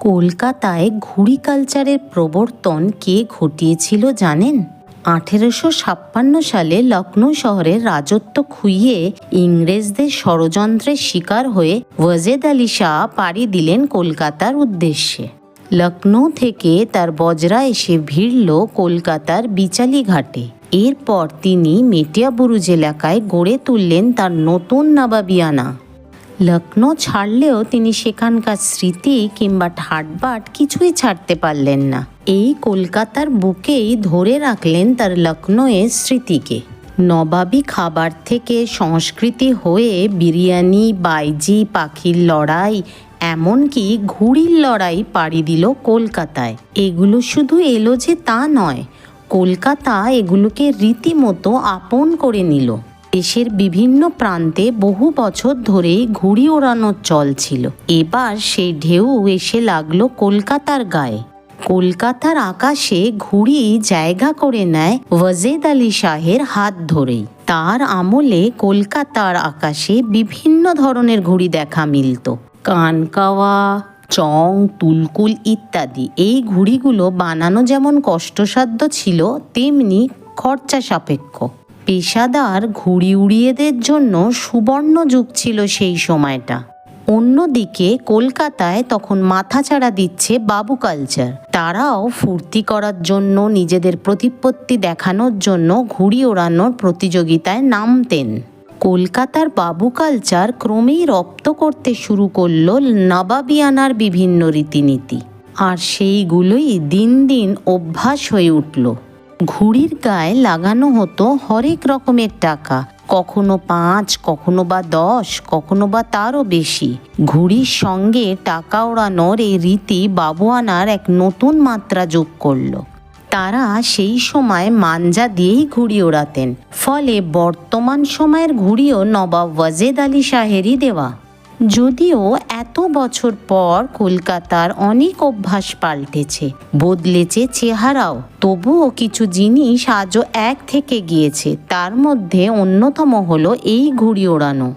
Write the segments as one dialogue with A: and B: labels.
A: কলকাতায় ঘুড়ি কালচারের প্রবর্তন কে ঘটিয়েছিল জানেন? আঠেরোশো ছাপ্পান্ন সালে লখনৌ শহরের রাজত্ব খুইয়ে ইংরেজদের ষড়যন্ত্রের শিকার হয়ে ওয়াজেদ আলী শাহ পাড়ি দিলেন কলকাতার উদ্দেশ্যে। লখনৌ থেকে তার বজরা এসে ভিড়ল কলকাতার বিচালি ঘাটে। এরপর তিনি মেটিয়াবুরুজ এলাকায় গড়ে তুললেন তার নতুন নবাবিয়ানা। লখনৌ ছাড়লেও তিনি সেখানকার স্মৃতি কিংবা ঠাটবাট কিছুই ছাড়তে পারলেন না। এই কলকাতার বুকেই ধরে রাখলেন তার লখনৌয়ের স্মৃতিকে। নবাবী খাবার থেকে সংস্কৃতি হয়ে বিরিয়ানি, বাইজি, পাখির লড়াই, এমনকি ঘুড়ির লড়াই পাড়ি দিল কলকাতায়। এগুলো শুধু এলো যে তা নয়, কলকাতা এগুলোকে রীতিমতো আপন করে নিল। দেশের বিভিন্ন প্রান্তে বহু বছর ধরেই ঘুড়ি ওড়ানোর চল ছিল। এবার সেই ঢেউ এসে লাগল কলকাতার গায়ে। কলকাতার আকাশে ঘুড়ি জায়গা করে নেয় ওয়াজেদ আলী শাহের হাত ধরেই। তার আমলে কলকাতার আকাশে বিভিন্ন ধরনের ঘুড়ি দেখা মিলত। কানকাওয়া চং, তুলকুল ইত্যাদি। এই ঘুড়িগুলো বানানো যেমন কষ্টসাধ্য ছিল, তেমনি খরচা সাপেক্ষ। পেশাদার ঘুড়ি উড়িয়েদের জন্য সুবর্ণ যুগ ছিল সেই সময়টা। অন্যদিকে কলকাতায় তখন মাথাচাড়া দিচ্ছে বাবু কালচার। তারাও ফুর্তি করার জন্য, নিজেদের প্রতিপত্তি দেখানোর জন্য ঘুড়ি ওড়ানোর প্রতিযোগিতায় নামতেন। কলকাতার বাবু কালচার ক্রমেই রপ্ত করতে শুরু করল নবাবিয়ানার বিভিন্ন রীতিনীতি। আর সেইগুলোই দিন দিন অভ্যাস হয়ে উঠল। ঘুড়ির গায়ে লাগানো হতো হরেক রকমের টাকা। কখনো পাঁচ, কখনো বা দশ, কখনো বা তারও বেশি। ঘুড়ির সঙ্গে টাকা ওড়ানোর এই রীতি বাবুয়ানার এক নতুন মাত্রা যোগ করল। তারা সেই সময় মাঞ্জা দিয়েই ঘুড়ি ওড়াতেন। ফলে বর্তমান সময়ের ঘুড়িও নবাব ওয়াজেদ আলী শাহেরই দেওয়া। যদিও এত বছর পর কলকাতার অনেক অভ্যাস পাল্টেছে, বদলেছে চেহারাও। তবুও কিছু জিনিস আজও এক থেকে গিয়েছে, তার মধ্যে অন্যতম হলো এই ঘুড়ি ওড়ানো।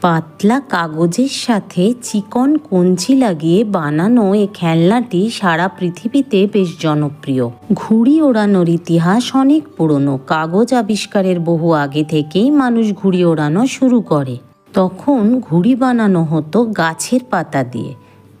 A: পাতলা কাগজের সাথে চিকন কঞ্চি লাগিয়ে বানানো এই খেলনাটি সারা পৃথিবীতে বেশ জনপ্রিয়। ঘুড়ি ওড়ানোর ইতিহাস অনেক পুরনো, কাগজ আবিষ্কারের বহু আগে থেকেই মানুষ ঘুড়ি ওড়ানো শুরু করে। তখন ঘুড়ি বানানো হতো গাছের পাতা দিয়ে।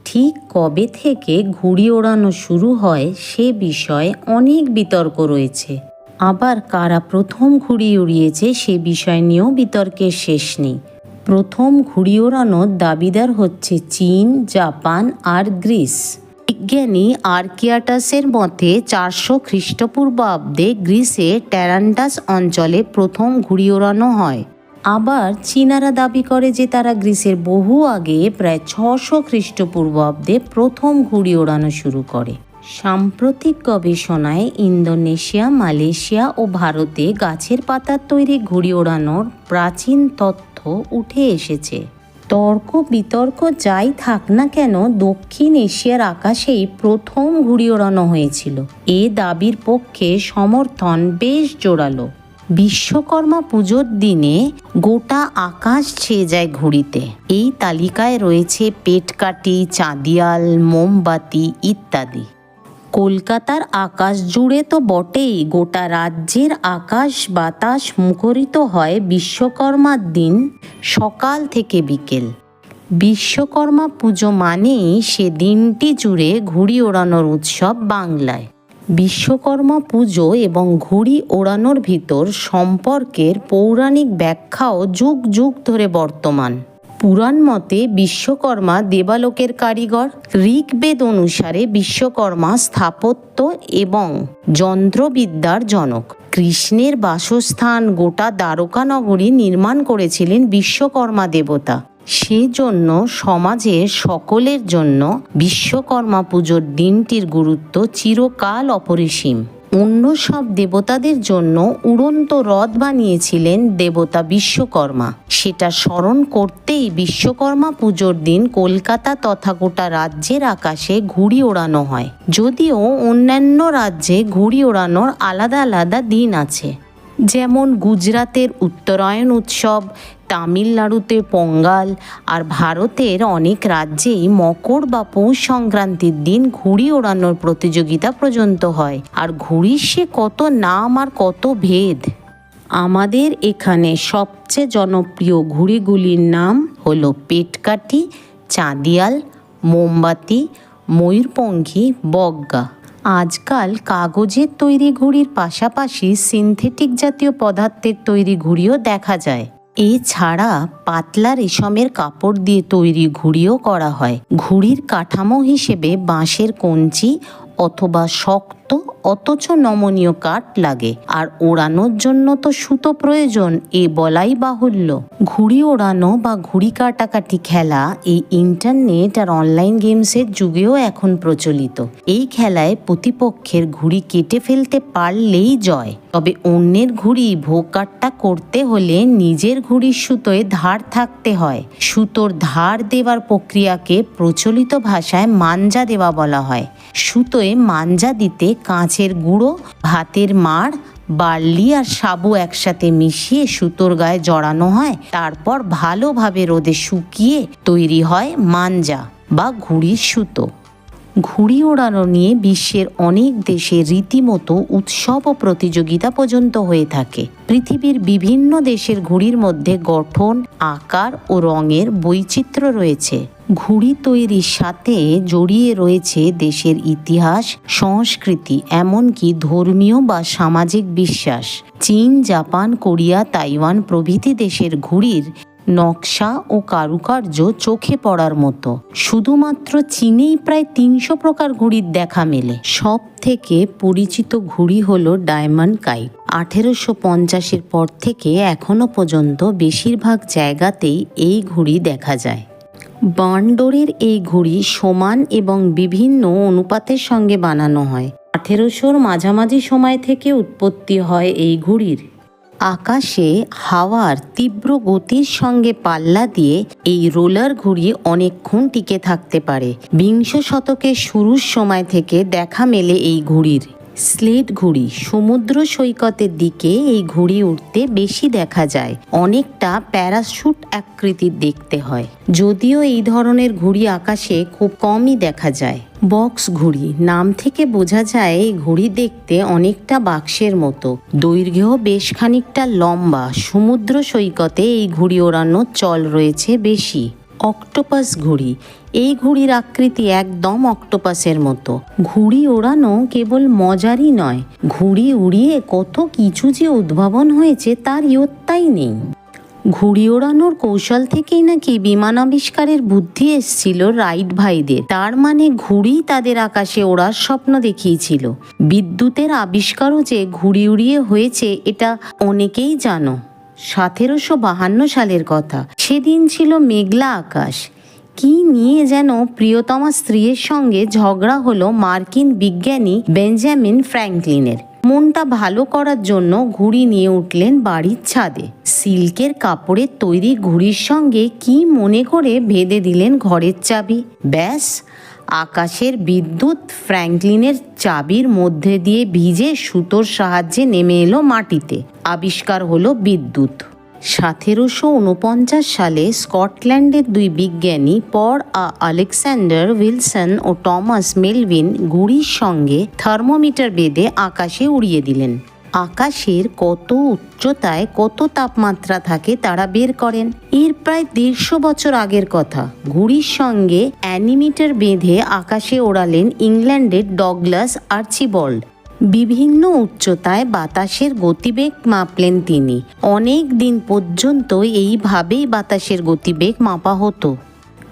A: ঠিক কবে থেকে ঘুড়ি ওড়ানো শুরু হয় সে বিষয়ে অনেক বিতর্ক রয়েছে। আবার কারা প্রথম ঘুড়ি উড়িয়েছে সে বিষয় নিয়েও বিতর্কের শেষ নেই। প্রথম ঘুড়ি ওড়ানোর দাবিদার হচ্ছে চীন, জাপান আর গ্রিস। বিজ্ঞানী আর্কিয়াটাসের মতে চারশো খ্রিস্টপূর্বাব্দে গ্রিসে ট্যারান্টাস অঞ্চলে প্রথম ঘুড়ি ওড়ানো হয়। আবার চীনারা দাবি করে যে তারা গ্রিসের বহু আগে প্রায় ছশো খ্রিস্টপূর্বাব্দে প্রথম ঘুড়ি ওড়ানো শুরু করে। সাম্প্রতিক গবেষণায় ইন্দোনেশিয়া, মালয়েশিয়া ও ভারতে গাছের পাতার তৈরি ঘুড়ি ওড়ানোর প্রাচীন তথ্য উঠে এসেছে। তর্ক বিতর্ক যাই থাক না কেন, দক্ষিণ এশিয়ার আকাশেই প্রথম ঘুড়ি ওড়ানো হয়েছিল। এ দাবির পক্ষে সমর্থন বেশ জোরালো। বিশ্বকর্মা পুজোর দিনে গোটা আকাশ ছেয়ে যায় ঘুড়িতে। এই তালিকায় রয়েছে পেটকাটি চাঁদিয়াল, মোমবাতি ইত্যাদি। কলকাতার আকাশ জুড়ে তো বটেই, গোটা রাজ্যের আকাশ বাতাস মুখরিত হয় বিশ্বকর্মার দিন সকাল থেকে বিকেল। বিশ্বকর্মা পুজো মানেই সে দিনটি জুড়ে ঘুড়ি ওড়ানোর উৎসব বাংলায়। বিশ্বকর্মা পুজো এবং ঘুড়ি ওড়ানোর ভিতর সম্পর্কের পৌরাণিক ব্যাখ্যাও যুগ যুগ ধরে বর্তমান। পুরাণ মতে বিশ্বকর্মা দেবালোকের কারিগর, ঋগ্বেদ অনুসারে বিশ্বকর্মা স্থাপত্য এবং যন্ত্রবিদ্যার জনক। কৃষ্ণের বাসস্থান গোটা দ্বারকা নগরী নির্মাণ করেছিলেন বিশ্বকর্মা দেবতা। সেজন্য সমাজের সকলের জন্য বিশ্বকর্মা পুজোর দিনটির গুরুত্ব চিরকাল অপরিসীম। অন্য সব দেবতাদের জন্য উড়ন্ত রথ বানিয়েছিলেন দেবতা বিশ্বকর্মা। সেটা স্মরণ করতেই বিশ্বকর্মা পুজোর দিন কলকাতা তথা গোটা রাজ্যের আকাশে ঘুড়ি ওড়ানো হয়। যদিও অন্যান্য রাজ্যে ঘুড়ি ওড়ানোর আলাদা আলাদা দিন আছে। যেমন গুজরাতের উত্তরায়ণ উৎসব তামিলনাড়ুতে পঙ্গাল আর ভারতের অনেক রাজ্যেই মকর বা পৌষ সংক্রান্তির দিন ঘুড়ি ওড়ানোর প্রতিযোগিতা পর্যন্ত হয়। আর ঘুড়ির সে কত নাম আর কত ভেদ? আমাদের এখানে সবচেয়ে জনপ্রিয় ঘুড়িগুলির নাম হলো পেটকাঠি, চাঁদিয়াল, মোমবাতি, ময়ূরপঙ্খী, বগ্গা। আজকাল কাগজের তৈরি ঘুড়ির পাশাপাশি সিনথেটিক জাতীয় পদার্থের তৈরি ঘুড়িও দেখা যায়। এছাড়া পাতলা রেশমের কাপড় দিয়ে তৈরি ঘুড়িও করা হয়। ঘুড়ির কাঠামো হিসেবে বাঁশের কঞ্চি অথবা শক্ত অথচ নমনীয় কাঠ লাগে। আর ওড়ানোর জন্য তো সুতো প্রয়োজন, এ বলাই বাহুল্য। ঘুড়ি ওড়ানো বা ঘুড়ি কাটাকাটি খেলা এই ইন্টারনেট আর অনলাইন গেমসের যুগেও এখন প্রচলিত। এই খেলায় প্রতিপক্ষের ঘুড়ি কেটে ফেলতে পারলেই জয়। তবে অন্যের ঘুড়ি ভোকাটটা করতে হলে নিজের ঘুড়ির সুতোয় ধার থাকতে হয়। সুতোর ধার দেওয়ার প্রক্রিয়াকে প্রচলিত ভাষায় মাঞ্জা দেওয়া বলা হয়। সুতোয় মাঞ্জা দিতে কাঁচের গুঁড়ো, ভাতের মাড়, বার্লি আর সাবু একসাথে মিশিয়ে সুতোর গায়ে জড়ানো হয়। তারপর ভালোভাবে রোদে শুকিয়ে তৈরি হয় মাঞ্জা বা ঘুড়ির সুতো। ঘুড়ি ওড়ানো নিয়ে বিশ্বের অনেক দেশে রীতিমতো উৎসব ও প্রতিযোগিতা পর্যন্ত হয়ে থাকে। পৃথিবীর বিভিন্ন দেশের ঘুড়ির মধ্যে গঠন, আকার ও রঙের বৈচিত্র্য রয়েছে। ঘুড়ি তৈরির সাথে জড়িয়ে রয়েছে দেশের ইতিহাস, সংস্কৃতি, এমনকি ধর্মীয় বা সামাজিক বিশ্বাস। চীন, জাপান, কোরিয়া, তাইওয়ান প্রভৃতি দেশের ঘুড়ির নকশা ও কারুকার্য চোখে পড়ার মতো। শুধুমাত্র চীনেই প্রায় তিনশো প্রকার ঘুড়ির দেখা মেলে। সব থেকে পরিচিত ঘুড়ি হল ডায়মন্ড কাইট। আঠেরোশো পঞ্চাশের পর থেকে এখনও পর্যন্ত বেশিরভাগ জায়গাতেই এই ঘুড়ি দেখা যায়। বান্ডোরের এই ঘুড়ি সমান এবং বিভিন্ন অনুপাতের সঙ্গে বানানো হয়। আঠেরোশোর মাঝামাঝি সময় থেকে উৎপত্তি হয় এই ঘুড়ির। আকাশে হাওয়ার তীব্র গতির সঙ্গে পাল্লা দিয়ে এই রোলার ঘুরিয়ে অনেকক্ষণ টিকে থাকতে পারে। বিংশ শতকের শুরুর সময় থেকে দেখা মেলে এই ঘুড়ির। স্লেট ঘুড়ি সমুদ্র সৈকতের দিকে এই ঘুড়ি উঠতে বেশি দেখা যায়। অনেকটা প্যারাশুট আকৃতির দেখতে হয়। যদিও এই ধরনের ঘুড়ি আকাশে খুব কমই দেখা যায়। বক্স ঘুড়ি নাম থেকে বোঝা যায় এই ঘুড়ি দেখতে অনেকটা বাক্সের মতো। দৈর্ঘ্য বেশ খানিকটা লম্বা। সমুদ্র সৈকতে এই ঘুড়ি ওড়ানোর চল রয়েছে বেশি। অক্টোপাস ঘুড়ি এই ঘুড়ির আকৃতি একদম অক্টোপাসের মতো। ঘুড়ি ওড়ানো কেবল মজারই নয়, ঘুড়ি উড়িয়ে কত কিছু যে উদ্ভাবন হয়েছে তার ইয়ত্তাই নেই। ঘুড়ি ওড়ানোর কৌশল থেকেই নাকি বিমান আবিষ্কারের বুদ্ধি এসছিল রাইট ভাইদের। তার মানে ঘুড়ি তাদের আকাশে ওড়ার স্বপ্ন দেখিয়েছিল। বিদ্যুতের আবিষ্কারও যে ঘুড়ি উড়িয়ে হয়েছে, এটা অনেকেই জানো। সতেরোশো বাহান্ন সালের কথা। সেদিন ছিল মেঘলা আকাশ। কি নিয়ে যেন প্রিয়তমা স্ত্রীর সঙ্গে ঝগড়া হলো মার্কিন বিজ্ঞানী বেঞ্জামিন ফ্র্যাঙ্কলিনের। মনটা ভালো করার জন্য ঘুড়ি নিয়ে উঠলেন বাড়ির ছাদে। সিল্কের কাপড়ের তৈরি ঘুড়ির সঙ্গে কি মনে করে ভেদে দিলেন ঘরের চাবি? ব্যাস, আকাশের বিদ্যুৎ ফ্র্যাঙ্কলিনের চাবির মধ্যে দিয়ে ভিজে সুতোর সাহায্যে নেমে এলো মাটিতে। আবিষ্কার হলো বিদ্যুৎ। সতেরোশো উনপঞ্চাশ সালে স্কটল্যান্ডের দুই বিজ্ঞানী পর আ আলেকজান্ডার উইলসন ও টমাস মেলভিন ঘুড়ির সঙ্গে থার্মোমিটার বেঁধে আকাশে উড়িয়ে দিলেন। আকাশের কত উচ্চতায় কত তাপমাত্রা থাকে তারা বের করেন। এর প্রায় দেড়শো বছর আগের কথা। ঘুড়ির সঙ্গে অ্যানিমিটার বেঁধে আকাশে ওড়ালেন ইংল্যান্ডের ডগলাস আর্চিবল্ড। বিভিন্ন উচ্চতায় বাতাসের গতিবেগ মাপলেন তিনি। অনেক দিন পর্যন্ত এইভাবেই বাতাসের গতিবেগ মাপা হতো।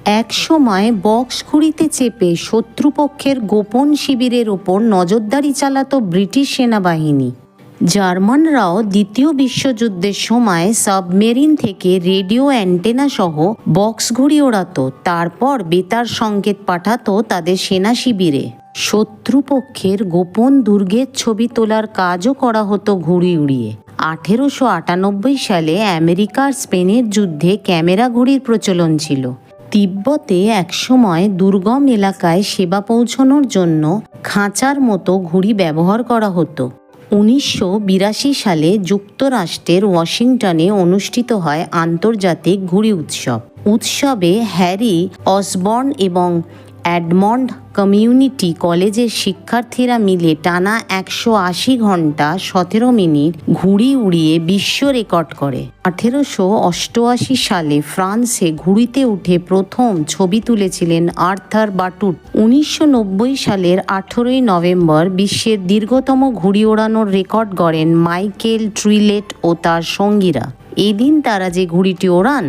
A: এক সময় বক্স ঘুড়িতে চেপে শত্রুপক্ষের গোপন শিবিরের ওপর নজরদারি চালাত ব্রিটিশ সেনাবাহিনী। জার্মানরাও দ্বিতীয় বিশ্বযুদ্ধের সময় সাবমেরিন থেকে রেডিও অ্যান্টেনা সহ বক্স ঘুড়ি ওড়াতো, তারপর বেতার সংকেত পাঠাতো তাদের সেনা শিবিরে। শত্রুপক্ষের গোপন দুর্গের ছবি তোলার কাজও করা হতো ঘুড়ি উড়িয়ে। আঠেরোশো আটানব্বই সালে আমেরিকার স্পেনের যুদ্ধে ক্যামেরা ঘুড়ির প্রচলন ছিল। তিব্বতে একসময় দুর্গম এলাকায় সেবা পৌঁছানোর জন্য খাঁচার মতো ঘুড়ি ব্যবহার করা হতো। উনিশশো বিরাশি সালে যুক্তরাষ্ট্রের ওয়াশিংটনে অনুষ্ঠিত হয় আন্তর্জাতিক ঘুড়ি উৎসব। উৎসবে হ্যারি অসবর্ন এবং অ্যাডমন্ড কমিউনিটি কলেজের শিক্ষার্থীরা মিলে টানা একশো আশি ঘণ্টা সতেরো মিনিট ঘুড়ি উড়িয়ে বিশ্ব রেকর্ড করে। আঠেরোশো অষ্টআশি সালে ফ্রান্সে ঘুড়িতে উঠে প্রথম ছবি তুলেছিলেন আর্থার বাটুট। উনিশশো নব্বই সালের আঠেরোই নভেম্বর বিশ্বের দীর্ঘতম ঘুড়ি ওড়ানোর রেকর্ড গড়েন মাইকেল ট্রিলেট ও তার সঙ্গীরা। এদিন তারা যে ঘুড়িটি ওড়ান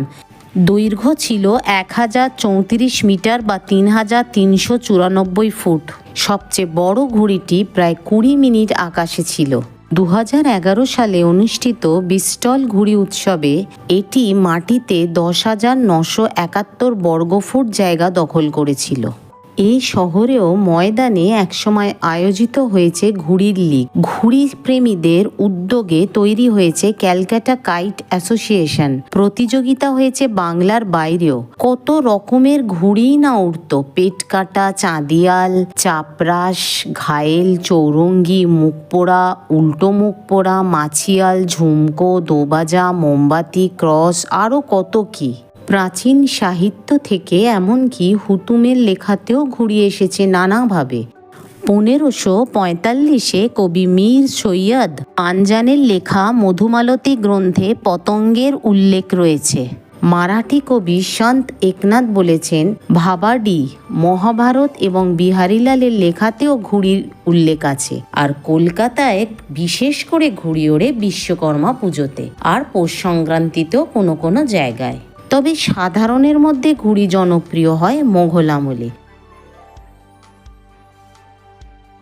A: দৈর্ঘ্য ছিল এক হাজার চৌত্রিশ মিটার বা তিন হাজার তিনশো চুরানব্বই ফুট। সবচেয়ে বড় ঘুড়িটি প্রায় কুড়ি মিনিট আকাশে ছিল। দু এগারো সালে অনুষ্ঠিত বিস্টল ঘুড়ি উৎসবে এটি মাটিতে দশ হাজার নশো একাত্তর বর্গফুট জায়গা দখল করেছিল। এই শহরেও ময়দানে একসময় আয়োজিত হয়েছে ঘুড়ির লিগ। ঘুড়ি প্রেমীদের উদ্যোগে তৈরি হয়েছে ক্যালকাটা কাইট অ্যাসোসিয়েশন। প্রতিযোগিতা হয়েছে বাংলার বাইরেও। কত রকমের ঘুড়িই না উঠত পেট কাটা, চাঁদিয়াল চাপরাস ঘায়েল, চৌরঙ্গি মুখ পোড়া উল্টো মুখ পোড়া মাছিয়াল, ঝুমকো, দোবাজা, মোমবাতি, ক্রস আরও কত কি? প্রাচীন সাহিত্য থেকে এমনকি হুতুমের লেখাতেও ঘুরিয়ে এসেছে নানাভাবে। পনেরোশো পঁয়তাল্লিশে কবি মীর সৈয়দ পাঞ্জানের লেখা মধুমালতী গ্রন্থে পতঙ্গের উল্লেখ রয়েছে। মারাঠি কবি সন্ত একনাথ বলেছেন, ভাবাডি, মহাভারত এবং বিহারীলালের লেখাতেও ঘুড়ির উল্লেখ আছে। আর কলকাতায় বিশেষ করে ঘুড়ি ওড়ে বিশ্বকর্মা পুজোতে। আর পৌষ সংক্রান্তিতেও কোনো কোনো জায়গায়। তবে সাধারণের মধ্যে ঘুড়ি জনপ্রিয় হয় মোঘল আমলে।